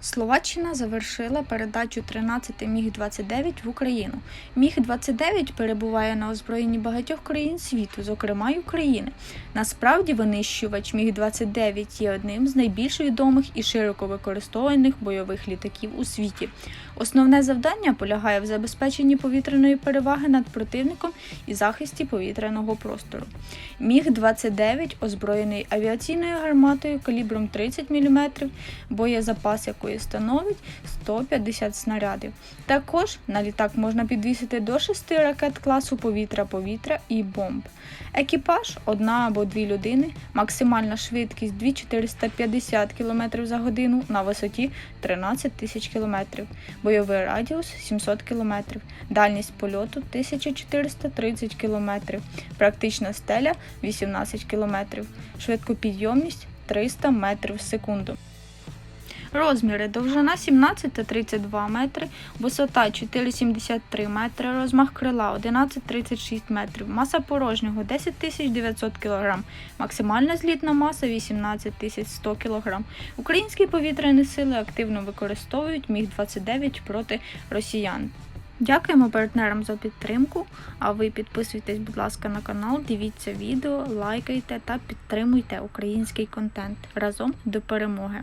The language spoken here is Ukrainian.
Словаччина завершила передачу 13 Міг-29 в Україну. Міг-29 перебуває на озброєнні багатьох країн світу, зокрема й України. Насправді винищувач Міг-29 є одним з найбільш відомих і широко використовуваних бойових літаків у світі. Основне завдання полягає в забезпеченні повітряної переваги над противником і захисті повітряного простору. Міг-29 озброєний авіаційною гарматою калібром 30 мм, боєзапас якої становить 150 снарядів. Також на літак можна підвісити до 6 ракет класу повітря-повітря і бомб. Екіпаж одна або дві людини, максимальна швидкість 2450 км за годину на висоті 13 тисяч км, бойовий радіус 700 км, дальність польоту 1430 км, практична стеля 18 км, швидкопідйомність 300 метрів в секунду. Розміри довжина 17 та 32 метри, висота 4,73 метри, розмах крила 11,36 метрів, маса порожнього 10 900 кг, максимальна злітна маса 18 100 кг. Українські повітряні сили активно використовують Міг-29 проти росіян. Дякуємо партнерам за підтримку. А ви підписуйтесь, будь ласка, на канал, дивіться відео, лайкайте та підтримуйте український контент разом до перемоги.